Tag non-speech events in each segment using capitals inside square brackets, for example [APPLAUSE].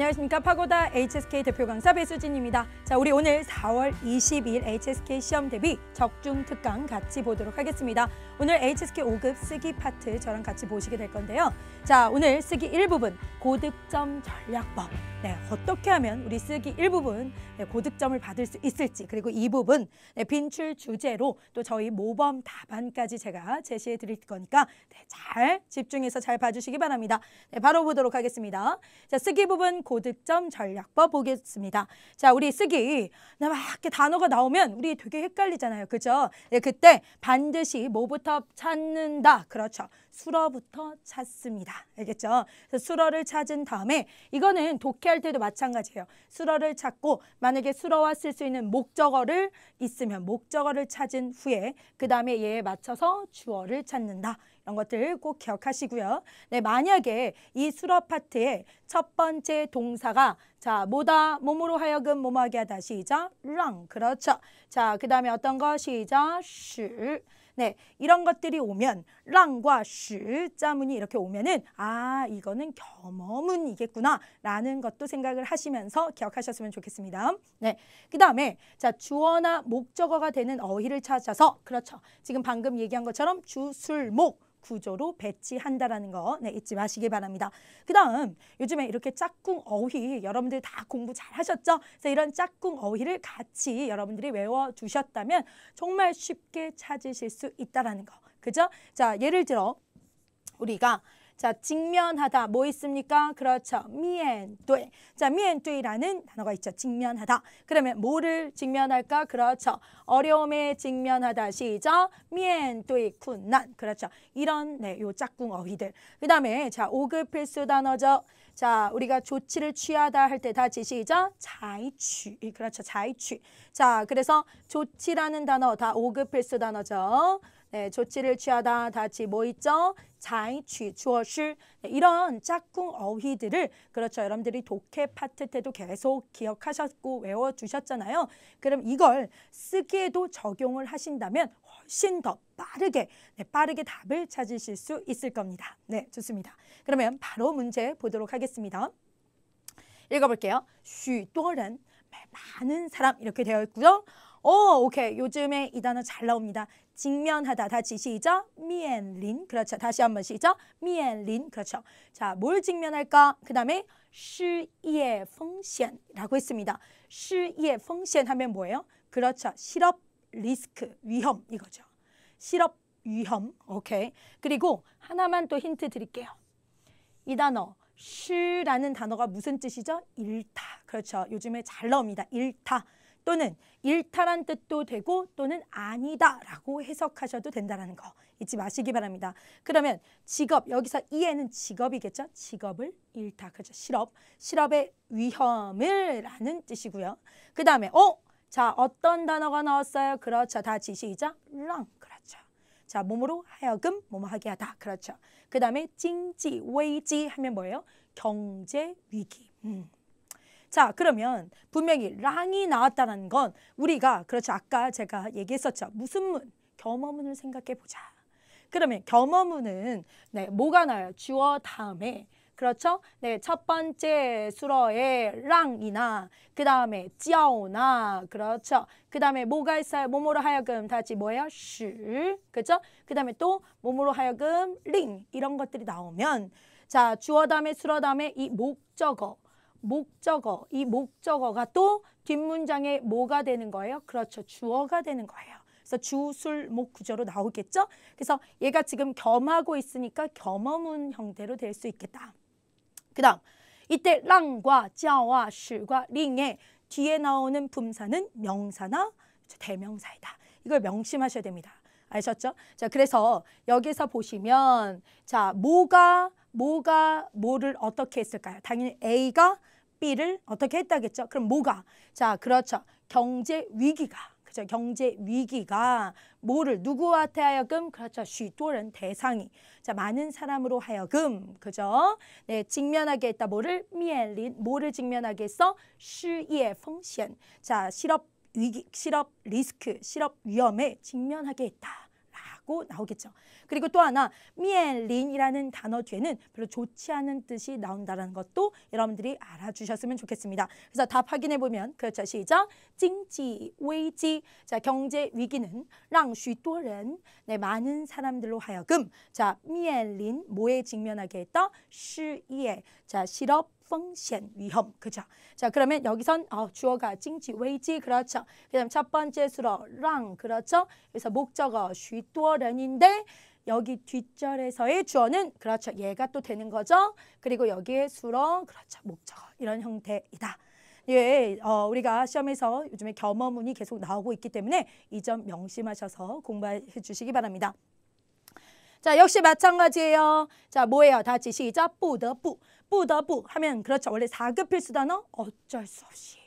안녕하십니까 파고다 HSK 대표 강사 배수진입니다. 자, 우리 오늘 4월 20일 HSK 시험 대비 적중 특강 같이 보도록 하겠습니다. 오늘 HSK 5급 쓰기 파트 저랑 같이 보시게 될 건데요. 자, 오늘 쓰기 1부분 고득점 전략법. 네, 어떻게 하면 우리 쓰기 1부분 네, 고득점을 받을 수 있을지 그리고 2부분 네, 빈출 주제로 또 저희 모범 답안까지 제가 제시해 드릴 거니까 네, 잘 집중해서 잘 봐주시기 바랍니다. 네, 바로 보도록 하겠습니다. 자, 쓰기 부분 고득점 전략법 보겠습니다. 자, 우리 쓰기 막 이렇게 단어가 나오면 우리 되게 헷갈리잖아요. 그죠? 네, 그때 반드시 뭐부터 찾는다. 그렇죠. 수러부터 찾습니다. 알겠죠? 그래서 수러를 찾은 다음에 이거는 독해할 때도 마찬가지예요. 수러를 찾고 만약에 수러와 쓸 수 있는 목적어를 있으면 목적어를 찾은 후에 그 다음에 얘에 맞춰서 주어를 찾는다. 이런 것들 꼭 기억하시고요. 네, 만약에 이 수러 파트의 첫 번째 동사가 자, 뭐다? 몸으로 하여금 뭐뭐하게 하다. 시작. 랑. 그렇죠. 자, 그 다음에 어떤 거? 시작. 시. 네, 이런 것들이 오면 랑과 시 자문이 이렇게 오면은 아 이거는 겸어문이겠구나 라는 것도 생각을 하시면서 기억하셨으면 좋겠습니다. 네, 그 다음에 자 주어나 목적어가 되는 어휘를 찾아서 그렇죠. 지금 방금 얘기한 것처럼 주술목 구조로 배치한다라는 거 네, 잊지 마시기 바랍니다. 그 다음 요즘에 이렇게 짝꿍 어휘 여러분 들 다 공부 잘 하셨죠? 그래서 이런 짝꿍 어휘를 같이 여러분들이 외워두셨다면 정말 쉽게 찾으실 수 있다라는 거. 그죠? 자 예를 들어 우리가 자, 직면하다 뭐 있습니까? 그렇죠. 미엔뚜이. 자, 미엔뚜이라는 단어가 있죠. 직면하다. 그러면 뭐를 직면할까? 그렇죠. 어려움에 직면하다. 시작. 미엔뚜이 쿤난. 그렇죠. 이런 네, 요 짝꿍 어휘들. 그다음에 자, 5급 필수 단어죠. 자, 우리가 조치를 취하다 할 때 다시 시작. 자이취. 그렇죠. 자이취. 자, 그래서 조치라는 단어 다 5급 필수 단어죠. 네, 조치를 취하다, 다치 뭐 있죠? 자이취, 주어시 네, 이런 짝꿍 어휘들을 그렇죠. 여러분들이 독해 파트 때도 계속 기억하셨고 외워주셨잖아요. 그럼 이걸 쓰기에도 적용을 하신다면 훨씬 더 빠르게 네, 빠르게 답을 찾으실 수 있을 겁니다. 네, 좋습니다. 그러면 바로 문제 보도록 하겠습니다. 읽어볼게요. 쉬또렌 많은 사람 이렇게 되어 있고요. 오, 오케이. 요즘에 이 단어 잘 나옵니다. 직면하다. 다시 시작. 미엔린. 그렇죠. 다시 한번 시작. 미엔린. 그렇죠. 자, 뭘 직면할까? 그 다음에 시예 펑시라고 했습니다. 시예 펑시 하면 뭐예요? 그렇죠. 실업 리스크, 위험 이거죠. 실업 위험. 오케이. 그리고 하나만 또 힌트 드릴게요. 이 단어 시라는 단어가 무슨 뜻이죠? 일타. 그렇죠. 요즘에 잘 나옵니다. 일타. 또는 일탈한 뜻도 되고 또는 아니다라고 해석하셔도 된다는 거 잊지 마시기 바랍니다. 그러면 직업 여기서 이에는 직업이겠죠. 직업을 일타 그죠. 실업 실업의 위험을 라는 뜻이고요. 그 다음에 어? 자 어떤 단어가 나왔어요? 그렇죠. 다 지시이자 랑 그렇죠. 자 몸으로 하여금 뭐뭐 하게 하다 그렇죠. 그 다음에 찡지 웨이지 하면 뭐예요? 경제 위기. 음. 자 그러면 분명히 랑이 나왔다는 건 우리가 그렇죠 아까 제가 얘기했었죠 무슨 문 겸어문을 생각해 보자 그러면 겸어문은 네 뭐가 나요 주어 다음에 그렇죠? 네, 첫 번째 수러의 랑이나 그 다음에 찌오나 그렇죠? 그 다음에 뭐가 있어요? 몸으로 하여금 다지 뭐예요? 시 그렇죠? 그 다음에 또 몸으로 하여금 링 이런 것들이 나오면 자 주어 다음에 수러 다음에 이 목적어 목적어, 이 목적어가 또 뒷문장에 뭐가 되는 거예요? 그렇죠. 주어가 되는 거예요. 그래서 주술목 구조로 나오겠죠? 그래서 얘가 지금 겸하고 있으니까 겸어문 형태로 될 수 있겠다. 그 다음 이때 랑과 짜와 실과 링의 뒤에 나오는 품사는 명사나 대명사이다. 이걸 명심하셔야 됩니다. 아셨죠? 자, 그래서 여기서 보시면 자, 뭐가 뭐가 뭐를 어떻게 했을까요? 당연히 A가 B를 어떻게 했다겠죠? 그럼 뭐가? 자, 그렇죠. 경제 위기가. 그죠? 경제 위기가 뭐를 누구한테 하여금 그렇죠. 쉬도른 대상이 자 많은 사람으로 하여금 그죠? 네 직면하게 했다 뭐를 미엘린 뭐를 직면하게 했어? 시의 펑션 자 실업 위기 실업 리스크 실업 위험에 직면하게 했다. 있고 나오겠죠. 그리고 또 하나 미엔린이라는 단어 뒤에는 별로 좋지 않은 뜻이 나온다는 것도 여러분들이 알아주셨으면 좋겠습니다. 그래서 답 확인해 보면 그렇죠. 시작. 징지 위지. 자 경제 위기는 랑许多人 네 많은 사람들로 하여금 자 미엔린 뭐에 직면하게 했다? 시예. 자 실업 风险 위험 그죠? 자 그러면 여기선 어, 주어가 징지 외지 그렇죠? 그다음 첫 번째 수로 랑 그렇죠? 그래서 목적어 쉬또런인데 여기 뒷절에서의 주어는 그렇죠. 얘가 또 되는 거죠. 그리고 여기에 수로 그렇죠. 목적어 이런 형태이다. 예, 어, 우리가 시험에서 요즘에 겸허문이 계속 나오고 있기 때문에 이 점 명심하셔서 공부해 주시기 바랍니다. 자, 역시 마찬가지예요. 자, 뭐예요? 다시 시작. 뿌더 뿌. 바쁘다부 하면 그렇죠. 원래 4급 필수 단어 어쩔 수 없이.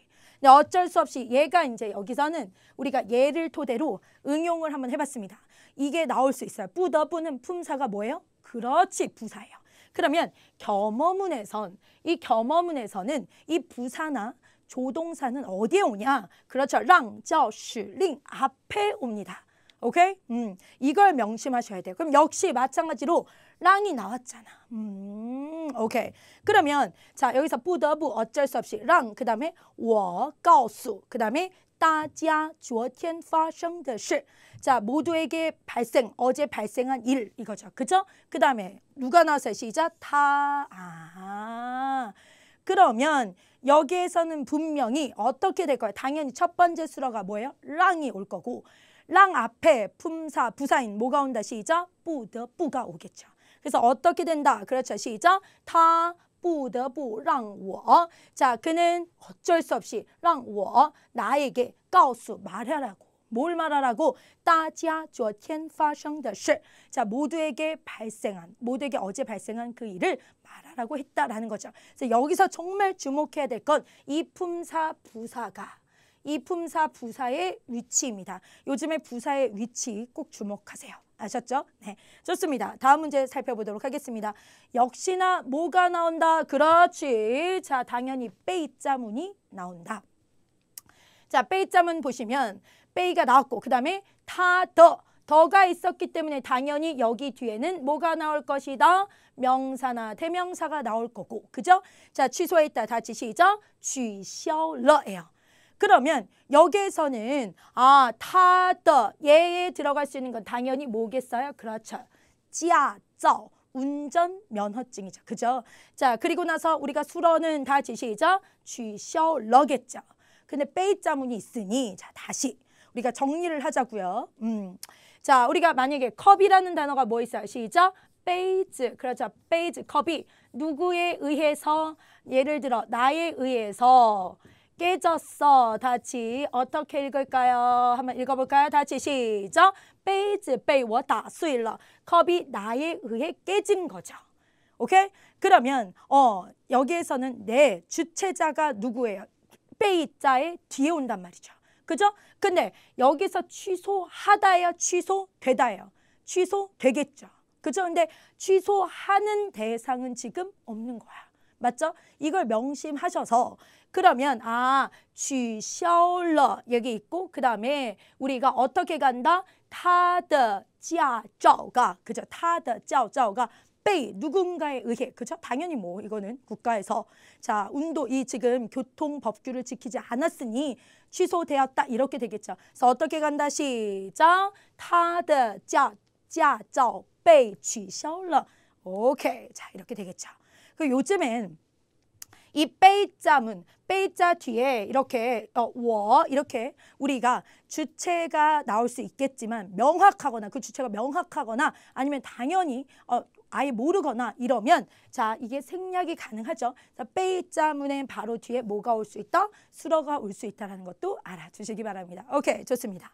어쩔 수 없이 얘가 이제 여기서는 우리가 얘를 토대로 응용을 한번 해봤습니다. 이게 나올 수 있어요. 뿌더부는 품사가 뭐예요? 그렇지 부사예요. 그러면 겸허문에선 이 겸허문에서는 이 부사나 조동사는 어디에 오냐? 그렇죠. 랑, 저, 슈링 앞에 옵니다. 오케이? 음, 이걸 명심하셔야 돼요. 그럼 역시 마찬가지로 랑이 나왔잖아. 음, 오케이. 그러면 자 여기서 不得不 어쩔 수 없이 랑 그다음에 我告诉 그다음에 大家昨天发生的事자 모두에게 발생 어제 발생한 일 이거죠. 그죠? 그다음에 누가 나왔어요? 시작 다 아. 그러면 여기에서는 분명히 어떻게 될 거예요? 당연히 첫 번째 수로가 뭐예요? 랑이 올 거고 랑 앞에 품사 부사인 뭐가 온다 시작 不得不가 오겠죠. 그래서 어떻게 된다? 그렇죠. 시작. 타 부더부 랑我 자, 그는 어쩔 수 없이 랑我 나에게 告诉 말하라고. 뭘 말하라고? 大家昨天发生的事. 자, 모두에게 발생한, 모두에게 어제 발생한 그 일을 말하라고 했다라는 거죠. 그래서 여기서 정말 주목해야 될 건 이 품사 부사가 이 품사 부사의 위치입니다. 요즘에 부사의 위치 꼭 주목하세요. 아셨죠? 네, 좋습니다. 다음 문제 살펴보도록 하겠습니다. 역시나 뭐가 나온다? 그렇지. 자, 당연히 빼이자문이 나온다. 자, 빼이자문 보시면 빼이가 나왔고 그 다음에 타, 더, 더가 있었기 때문에 당연히 여기 뒤에는 뭐가 나올 것이다? 명사나 대명사가 나올 거고 그죠? 자, 취소했다. 다시 시작. 취消了예요. 그러면 여기에서는 아, 타 더 예에 들어갈 수 있는 건 당연히 뭐겠어요? 그렇죠. 지아쩌 운전 면허증이죠. 그죠? 자, 그리고 나서 우리가 수로는 다 지시죠. 취셔러겠죠. 근데 빼이자문이 있으니 자, 다시 우리가 정리를 하자고요. 음. 자, 우리가 만약에 컵이라는 단어가 뭐 있어요? 시작. 베이즈. 그렇죠. 베이즈. 컵이 누구에 의해서 예를 들어 나에 의해서 깨졌어. 다시 어떻게 읽을까요? 한번 읽어볼까요? 다시 시작. 베이즈 베이워 다수일러. 컵이 나에 의해 깨진 거죠. 오케이? 그러면 어 여기에서는 내 주체자가 누구예요? 베이자의 뒤에 온단 말이죠. 그죠? 근데 여기서 취소하다예요? 취소되다예요? 취소되겠죠. 그죠? 근데 취소하는 대상은 지금 없는 거야. 맞죠? 이걸 명심하셔서 그러면 아, 取消了 여기 있고 그 다음에 우리가 어떻게 간다? 他的驾照가 그죠? 他的驾照가 被 누군가에 의해 그죠? 당연히 뭐 이거는 국가에서 자 운도 이 지금 교통 법규를 지키지 않았으니 취소되었다 이렇게 되겠죠. 그래서 어떻게 간다 시작 他的驾驾照被取消了 오케이 자 이렇게 되겠죠. 그 요즘엔 이 빼자문, 빼자 뒤에 이렇게 어, 워 이렇게 우리가 주체가 나올 수 있겠지만 명확하거나 그 주체가 명확하거나 아니면 당연히 어, 아예 모르거나 이러면 자 이게 생략이 가능하죠. 자, 빼자문에 바로 뒤에 뭐가 올 수 있다? 수러가 올 수 있다는 것도 알아주시기 바랍니다. 오케이 좋습니다.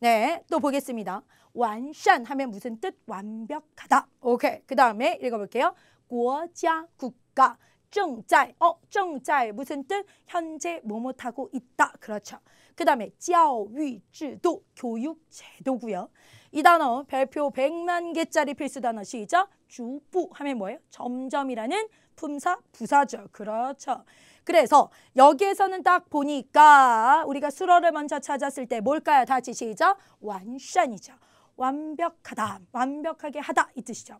네, 또 보겠습니다. 완산 하면 무슨 뜻? 완벽하다. 오케이. 그 다음에 읽어볼게요. 国家 국가 正在 어, 正在 무슨 뜻? 현재 뭐뭐하고 있다. 그렇죠. 그 다음에 教育制度 교육 제도고요. 이 단어 별표 100만 개짜리 필수 단어 시작. 주부 하면 뭐예요? 점점이라는 품사 부사죠. 그렇죠. 그래서 여기에서는 딱 보니까 우리가 수어를 먼저 찾았을 때 뭘까요? 다시 시작. 완산이죠. 완벽하다, 완벽하게 하다 이 뜻이죠.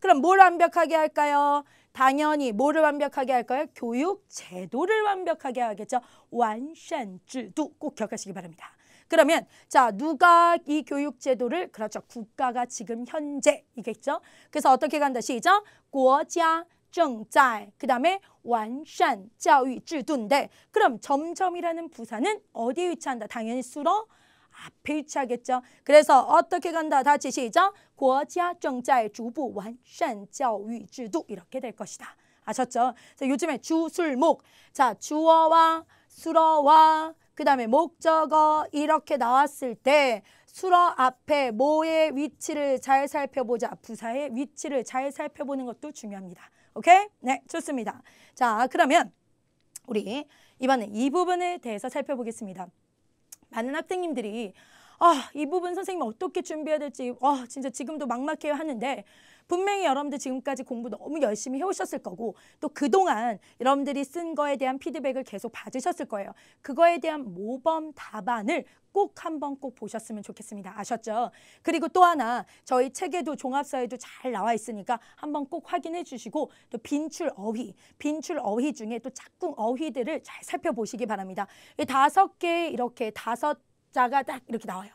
그럼 뭘 완벽하게 할까요? 당연히 뭐를 완벽하게 할까요? 교육 제도를 완벽하게 하겠죠. 완善制度꼭 기억하시기 바랍니다. 그러면 자 누가 이 교육 제도를 그렇죠 국가가 지금 현재이겠죠. 그래서 어떻게 간다 시작 国家正在 그다음에 완산 教育制度인데 그럼 점점이라는 부사는 어디에 위치한다? 당연히 수로 앞에 위치하겠죠. 그래서 어떻게 간다? 다시 시작. 国家正在逐步完善教育制度 이렇게 될 것이다. 아셨죠? 요즘에 주술목 자 주어와 수어와 그 다음에 목적어 이렇게 나왔을 때 수어 앞에 뭐의 위치를 잘 살펴보자. 부사의 위치를 잘 살펴보는 것도 중요합니다. 오케이? 네, 좋습니다. 자, 그러면 우리 이번에 이 부분에 대해서 살펴보겠습니다. 많은 학생님들이 아, 이 부분 선생님 어떻게 준비해야 될지 와, 진짜 지금도 막막해요 하는데 분명히 여러분들 지금까지 공부 너무 열심히 해오셨을 거고 또 그동안 여러분들이 쓴 거에 대한 피드백을 계속 받으셨을 거예요. 그거에 대한 모범 답안을 꼭 한번 꼭 보셨으면 좋겠습니다. 아셨죠? 그리고 또 하나 저희 책에도 종합서에도 잘 나와 있으니까 한번 꼭 확인해 주시고 또 빈출 어휘, 빈출 어휘 중에 또 짝꿍 어휘들을 잘 살펴보시기 바랍니다. 다섯 개 이렇게 다섯 자가 딱 이렇게 나와요.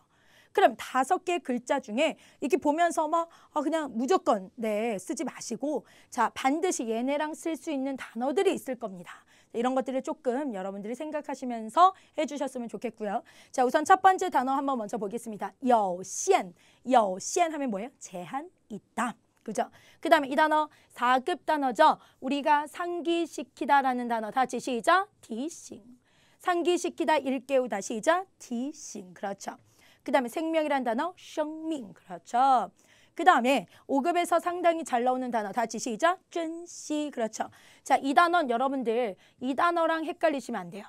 그럼 다섯 개 글자 중에 이렇게 보면서 막 아, 그냥 무조건 네 쓰지 마시고 자 반드시 얘네랑 쓸 수 있는 단어들이 있을 겁니다. 이런 것들을 조금 여러분들이 생각하시면서 해주셨으면 좋겠고요. 자 우선 첫 번째 단어 한번 먼저 보겠습니다. 여시엔, 여시엔 하면 뭐예요? 제한 있다. 그죠? 그 다음에 이 단어 4급 단어죠. 우리가 상기시키다라는 단어 다시 시작. 디싱. 상기시키다 일깨우다 시작. 디싱. 그렇죠. 그 다음에 생명이란 단어 생명 그렇죠. 그 다음에 5급에서 상당히 잘 나오는 단어 다시 시작珍惜 그렇죠. 자, 이 단어는 여러분들 이 단어랑 헷갈리시면 안 돼요.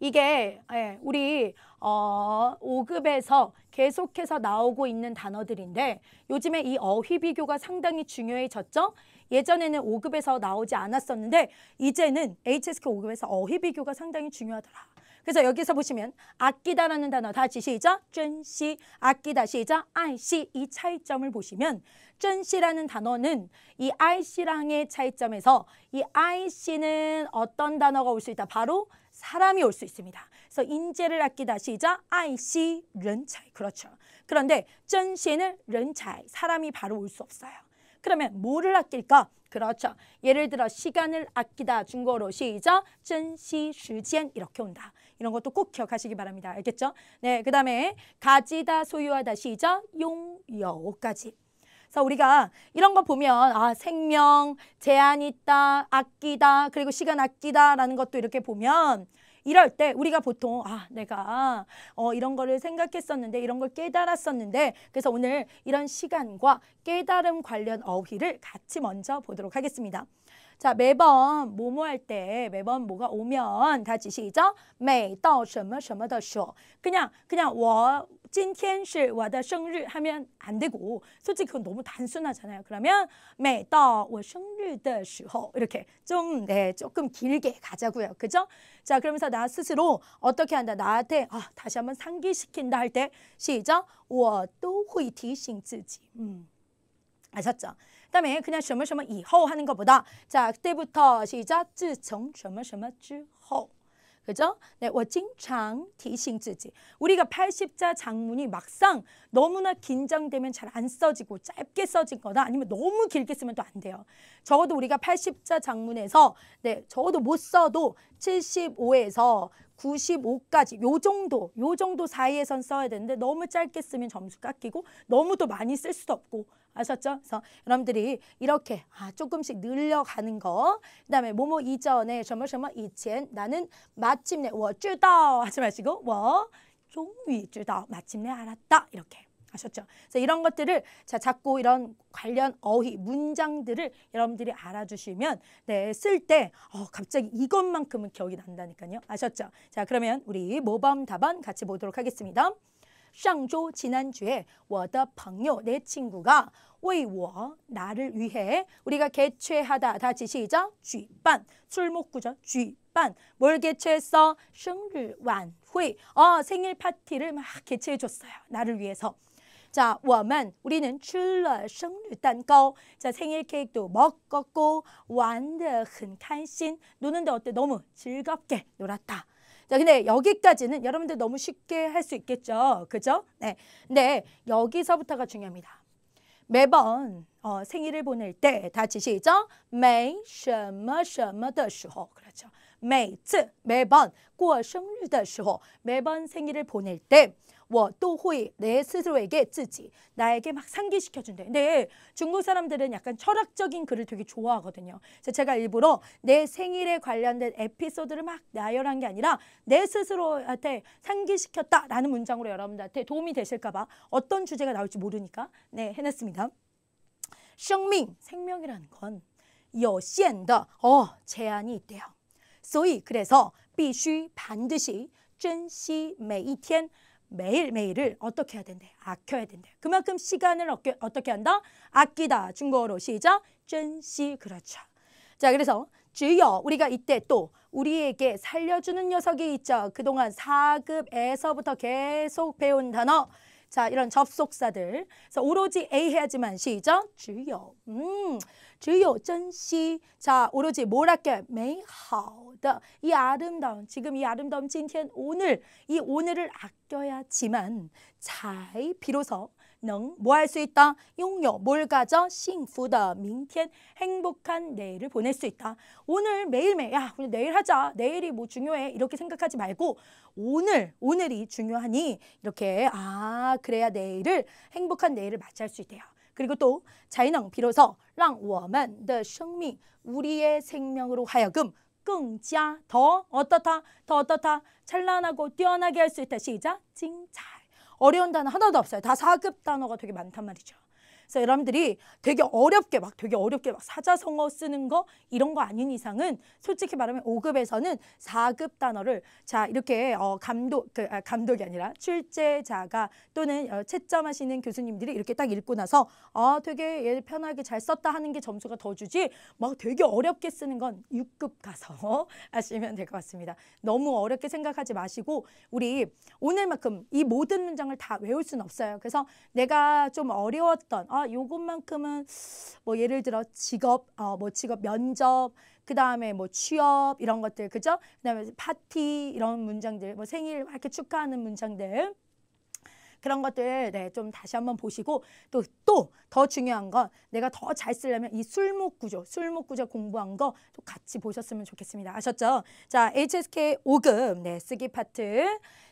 이게 예, 우리 어, 5급에서 계속해서 나오고 있는 단어들인데 요즘에 이 어휘 비교가 상당히 중요해졌죠. 예전에는 5급에서 나오지 않았었는데 이제는 HSK 5급에서 어휘 비교가 상당히 중요하더라. 그래서 여기서 보시면 아끼다라는 단어 다시 시작 쩐시 아끼다 시작 아이시 이 차이점을 보시면 쩐시라는 단어는 이 아이시랑의 차이점에서 이 아이시는 어떤 단어가 올 수 있다 바로 사람이 올 수 있습니다. 그래서 인재를 아끼다 시작. 아이씨 런차이 그렇죠. 그런데 쩐신을 런차이 사람이 바로 올 수 없어요. 그러면 뭐를 아낄까? 그렇죠. 예를 들어 시간을 아끼다 중국어로 시작. 쩐시 시간 이렇게 온다. 이런 것도 꼭 기억하시기 바랍니다. 알겠죠? 네, 그 다음에 가지다 소유하다 시작. 용여까지. 그래서 우리가 이런 거 보면 아 생명, 제한 있다, 아끼다, 그리고 시간 아끼다라는 것도 이렇게 보면 이럴 때 우리가 보통 아 내가 어 이런 거를 생각했었는데 이런 걸 깨달았었는데 그래서 오늘 이런 시간과 깨달음 관련 어휘를 같이 먼저 보도록 하겠습니다. 자 매번 뭐뭐 할 때 매번 뭐가 오면 같이 시작 每到什么什么的时候 그냥 그냥 我 今天是我的生日 하면 안 되고 솔직히 그건 너무 단순하잖아요. 그러면 每到我生日的时候 이렇게 좀 네, 조금 길게 가자고요. 그죠? 자, 그러면서 나 스스로 어떻게 한다? 나한테 아, 다시 한번 상기시킨다 할 때 시작 我都会提醒自己. 음. 아셨죠? 그다음에 그냥 什么什么以后 하는 것보다 자 그때부터 시작 自从什么什么之后 그죠? 네, 我经常提醒自己. 우리가 80자 장문이 막상 너무나 긴장되면 잘 안 써지고 짧게 써진 거나 아니면 너무 길게 쓰면 또 안 돼요. 적어도 우리가 80자 장문에서 네, 적어도 못 써도 75에서 95까지 요 정도 요 정도 사이에선 써야 되는데 너무 짧게 쓰면 점수 깎이고 너무 또 많이 쓸 수도 없고 아셨죠? 그래서 여러분들이 이렇게 아, 조금씩 늘려가는 거 그다음에 뭐뭐 이전에 什么什么 이前나는 마침내 我知道 하지 마시고 我终于知道 마침내 알았다 이렇게 아셨죠? 그래서 이런 것들을 자 자꾸 이런 관련 어휘 문장들을 여러분들이 알아주시면 네 쓸 때 어, 갑자기 이것만큼은 기억이 난다니까요. 아셨죠? 자 그러면 우리 모범 답안 같이 보도록 하겠습니다. 上周 지난주에 我的朋友내 친구가 为我 나를 위해 우리가 개최하다 다시 시작 举办 출목구죠 举办뭘 개최했어 生日晚会 어 생일 파티를 막 개최해 줬어요 나를 위해서 자, 我们 우리는 吃了生日蛋糕. 자, 생일 케이크도 먹었고 玩得很开心. 노는데 어때? 너무 즐겁게 놀았다. 자, 근데 여기까지는 여러분들 너무 쉽게 할 수 있겠죠. 그죠? 네. 근데 여기서부터가 중요합니다. 매번 어, 생일을 보낼 때 다 지시죠? 每什么什么的时候 그렇죠. 每次 매번 过生日的时候 매번 생일을 보낼 때 我都会 내 스스로에게 自己 나에게 막 상기시켜준대. 근데 중국 사람들은 약간 철학적인 글을 되게 좋아하거든요. 그래서 제가 일부러 내 생일에 관련된 에피소드를 막 나열한 게 아니라 내 스스로한테 상기시켰다라는 문장으로 여러분들한테 도움이 되실까 봐 어떤 주제가 나올지 모르니까 네 해냈습니다. 生命 생명이라는 건 有限的 어, 제한이 있대요. 所以 그래서 必须 반드시 珍惜每一天 매일매일을 어떻게 해야 된대? 아껴야 된대. 그만큼 시간을 어깨, 어떻게 한다? 아끼다. 중국어로 시작. 珍惜. 그렇죠. 자, 그래서 주여 우리가 이때 또 우리에게 살려주는 녀석이 있죠. 그동안 사급에서부터 계속 배운 단어. 자, 이런 접속사들. 그래서 오로지 A 해야지만 시작. 주여. 음. 只有珍惜. 자, 오로지 뭘 할게? 美好的.이 아름다운, 지금 이 아름다운 今天, 오늘, 이 오늘을 아껴야지만 잘 비로소 능 뭐 할 수 있다?拥有 뭘 가져? 幸福的明天 행복한 내일을 보낼 수 있다. 오늘 매일매일 야 오늘 내일 하자. 내일이 뭐 중요해. 이렇게 생각하지 말고 오늘 오늘이 중요하니 이렇게 아 그래야 내일을 행복한 내일을 맞이할 수 있대요. 그리고 또 자이능 비로소 让我们的生命 우리의 생명으로 하여금 更加더 어떻다 더 어떻다 찬란하고 뛰어나게 할 수 있다 시작 精彩 어려운 단어 하나도 없어요. 다 4급 단어가 되게 많단 말이죠. 그래서 여러분들이 되게 어렵게 막 되게 어렵게 막 사자성어 쓰는 거 이런 거 아닌 이상은 솔직히 말하면 5급에서는 4급 단어를 자 이렇게 어 감독 그 아, 감독이 아니라 출제자가 또는 어, 채점하시는 교수님들이 이렇게 딱 읽고 나서 아 되게 얘 편하게 잘 썼다 하는 게 점수가 더 주지 막 되게 어렵게 쓰는 건 6급 가서 [LAUGHS] 하시면 될 것 같습니다. 너무 어렵게 생각하지 마시고 우리 오늘만큼 이 모든 문장을 다 외울 수는 없어요. 그래서 내가 좀 어려웠던 어, 아, 요것만큼은 뭐 예를 들어 직업, 어, 뭐 직업 면접, 그 다음에 뭐 취업 이런 것들, 그죠? 그 다음에 파티 이런 문장들, 뭐 생일 이렇게 축하하는 문장들. 그런 것들 네, 좀 다시 한번 보시고 또 또 더 중요한 건 내가 더 잘 쓰려면 이 술목 구조, 술목 구조 공부한 거 또 같이 보셨으면 좋겠습니다. 아셨죠? 자, HSK 5급 네, 쓰기 파트.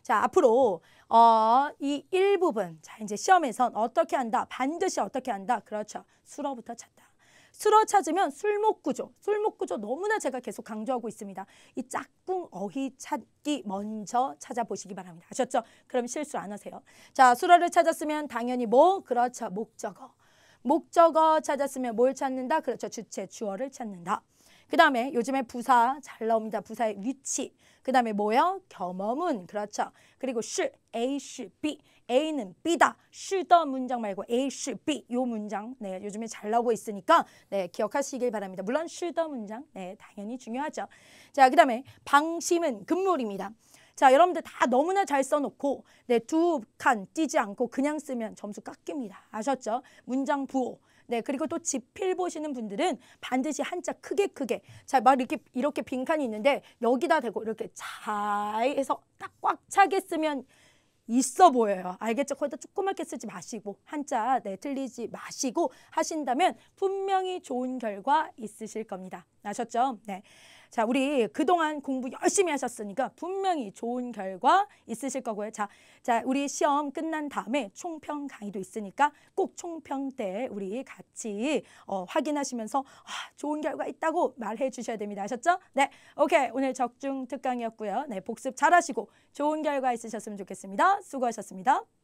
자, 앞으로 어, 이 일부분 자, 이제 시험에선 어떻게 한다? 반드시 어떻게 한다? 그렇죠. 수어부터 찾다. 수어 찾으면 술목 구조, 술목 구조 너무나 제가 계속 강조하고 있습니다. 이 짝꿍 어휘 찾기 먼저 찾아보시기 바랍니다. 아셨죠? 그럼 실수 안 하세요. 자, 수어를 찾았으면 당연히 뭐? 그렇죠. 목적어. 목적어 찾았으면 뭘 찾는다? 그렇죠. 주체, 주어를 찾는다. 그 다음에 요즘에 부사 잘 나옵니다. 부사의 위치. 그 다음에 뭐요? 겸어문. 그렇죠. 그리고 시, A, 시, B. A는 B다. 시더 문장 말고 A, 시, B. 요 문장. 네, 요즘에 잘 나오고 있으니까 네, 기억하시길 바랍니다. 물론 시더 문장. 네, 당연히 중요하죠. 자, 그 다음에 방심은 금물입니다. 자, 여러분들 다 너무나 잘 써놓고 네, 두 칸 띄지 않고 그냥 쓰면 점수 깎입니다. 아셨죠? 문장 부호. 네, 그리고 또 지필 보시는 분들은 반드시 한자 크게 크게 자, 막 이렇게 이렇게 빈칸이 있는데 여기다 대고 이렇게 잘 해서 딱 꽉 차게 쓰면 있어 보여요. 알겠죠? 거기다 조그맣게 쓰지 마시고 한자 네, 틀리지 마시고 하신다면 분명히 좋은 결과 있으실 겁니다. 아셨죠? 네. 자, 우리 그동안 공부 열심히 하셨으니까 분명히 좋은 결과 있으실 거고요. 자, 자, 우리 시험 끝난 다음에 총평 강의도 있으니까 꼭 총평 때 우리 같이 어, 확인하시면서 아, 좋은 결과 있다고 말해 주셔야 됩니다. 아셨죠? 네. 오케이. 오늘 적중 특강이었고요. 네, 복습 잘하시고 좋은 결과 있으셨으면 좋겠습니다. 수고하셨습니다.